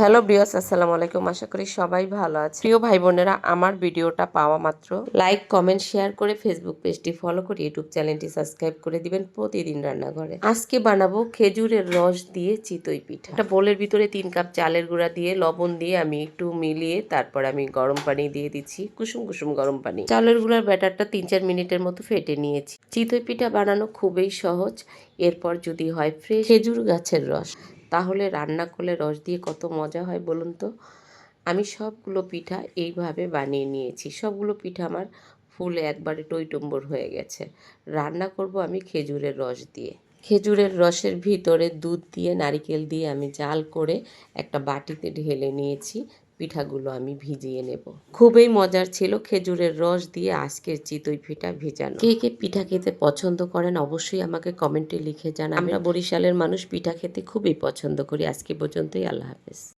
Hello বিয়স আসসালামু আলাইকুম। আশা করি সবাই ভালো আছে প্রিয় ভাই বোনেরা আমার ভিডিওটা পাওয়া মাত্র লাইক, কমেন্ট, শেয়ার করে ফেসবুক পেজটি ফলো করে ইউটিউব চ্যানেলটি সাবস্ক্রাইব করে দিবেন প্রতিদিন রান্নাঘরে। আজকে বানাবো খেজুরের রস দিয়ে চিতই পিঠা। একটা বোলের ভিতরে তিন কাপ চালের গুঁড়া দিয়ে, লবণ দিয়ে আমি একটু মিলিয়ে তারপর আমি গরম পানি দিয়ে দিচ্ছি, কুসুম কুসুম গরম পানি। চালের গুঁড়ার ব্যাটারটা তিন চার মিনিটের মতো ফেটে নিয়েছি। চিতই পিঠা বানানো খুবই সহজ। এরপর যদি হয় ফ্রেশ খেজুর গাছের রস। তাহলে রান্না করলে রস দিয়ে কত মজা হয় বলুন তো? আমি সবগুলো পিঠা এইভাবে বানিয়ে নিয়েছি। সবগুলো পিঠা আমার ফুলে একবারে টইটম্বর হয়ে গেছে। রান্না করব আমি খেজুরের রস দিয়ে। খেজুরের রসের ভিতরে দুধ দিয়ে, নারিকেল দিয়ে আমি জাল করে একটা বাটিতে ঢেলে নিয়েছি। পিঠাগুলো আমি ভিজিয়ে নেব। খুবই মজার ছিল খেজুরের রস দিয়ে আজকের চিতই পিঠা ভিজানো। কে কে পিঠা খেতে পছন্দ করেন অবশ্যই আমাকে কমেন্টে লিখে জানান আমরা বরিশালের মানুষ পিঠা খেতে খুবই পছন্দ করি। আজকে পর্যন্তই, আল্লাহ হাফেজ।